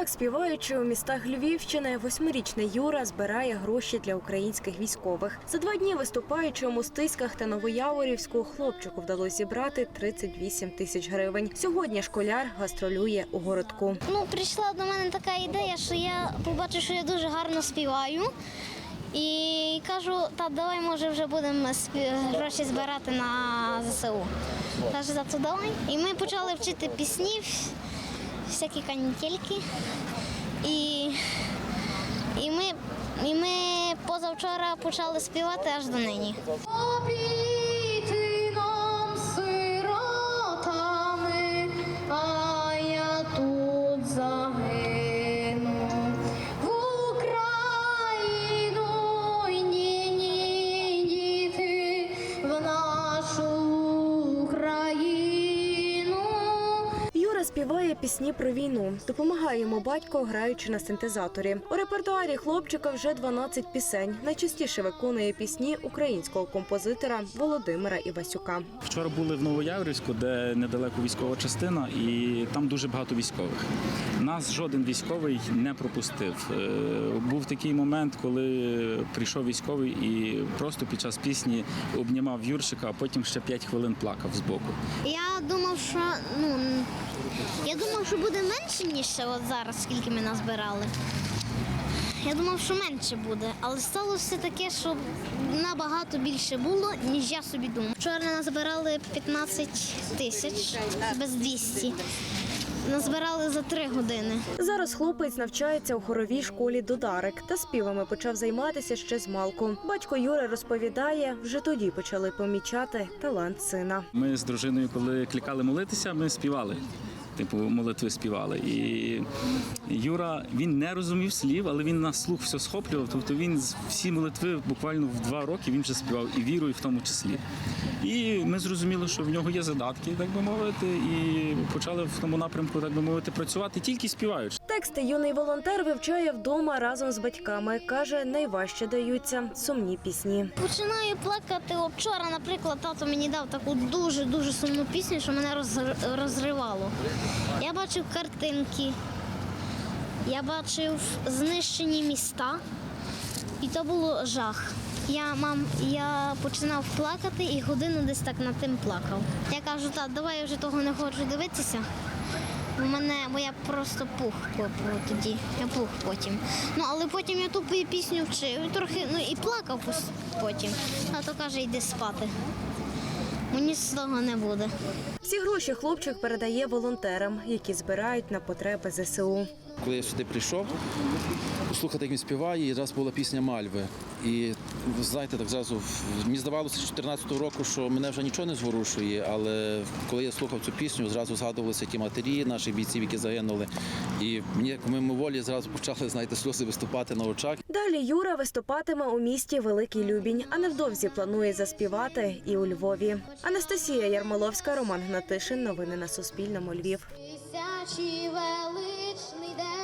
Так, співаючи у містах Львівщини, восьмирічний Юра збирає гроші для українських військових. За два дні виступаючи у Мостиськах та Новояворівську, хлопчику вдалося зібрати 38 тисяч гривень. Сьогодні школяр гастролює у городку. Ну, прийшла до мене така ідея, що я побачив, що я дуже гарно співаю. І кажу, та давай, може, вже будемо гроші збирати на ЗСУ. Каже, то давай. І ми почали вчити пісні, всякі канітельки. І, і, ми, і ми позавчора почали співати аж до нині. Співає пісні про війну. Допомагає йому батько, граючи на синтезаторі. У репертуарі хлопчика вже 12 пісень. Найчастіше виконує пісні українського композитора Володимира Івасюка. Вчора були в Новояврівську, де недалеко військова частина, і там дуже багато військових. Нас жоден військовий не пропустив. Е, Був такий момент, коли прийшов військовий і просто під час пісні обнімав Юрчика, а потім ще 5 хвилин плакав збоку. Я думав, що ну я думав, що буде менше, ніж ще от зараз, скільки ми назбирали. Я думав, що менше буде, але сталося таке, що набагато більше було, ніж я собі думав. Вчора назбирали 15 тисяч без 200. Назбирали за три години. Зараз хлопець навчається у хоровій школі Додарик та співами почав займатися ще з малку. Батько Юри розповідає, вже тоді почали помічати талант сина. Ми з дружиною, коли клікали молитися, ми співали. Типу, молитви співали. І Юра він не розумів слів, але він на слух все схоплював. Тобто він з- всі молитви буквально в два роки він вже співав і вірою в тому числі. І ми зрозуміли, що в нього є задатки, так би мовити, і почали в тому напрямку, так би мовити, працювати тільки співаючи. Тексти юний волонтер вивчає вдома разом з батьками. каже, найважче даються сумні пісні. Починаю плакати. Вчора, наприклад, тато мені дав таку дуже дуже сумну пісню, що мене роз- розривало. Я бачив картинки, я бачив знищені міста, і то було жах. Я мам, я починав плакати і годину десь так над тим плакав. Я кажу, так, давай я вже того не хочу дивитися. У мене, бо я просто пух тоді. Я пух потім. Ну але потім я ту пі- пісню вчив, трохи ну і плакав потім. Тато каже, йди спати. Мені з того не буде. Всі гроші хлопчик передає волонтерам, які збирають на потреби ЗСУ. Коли я сюди прийшов, послухати, як він співає, і раз була пісня Мальви. І ви знаєте, так зразу мені здавалося з 14-го року, що мене вже нічого не зворушує, але коли я слухав цю пісню, зразу згадувалися ті матері наших бійців, які загинули. І мені як мимоволі зразу почали, знаєте, сльози виступати на очах. Далі Юра виступатиме у місті Великий Любінь, а невдовзі планує заспівати і у Львові. Анастасія Ярмоловська, Роман Гнатишин. Новини на Суспільному. Львів. Тисячі величний день.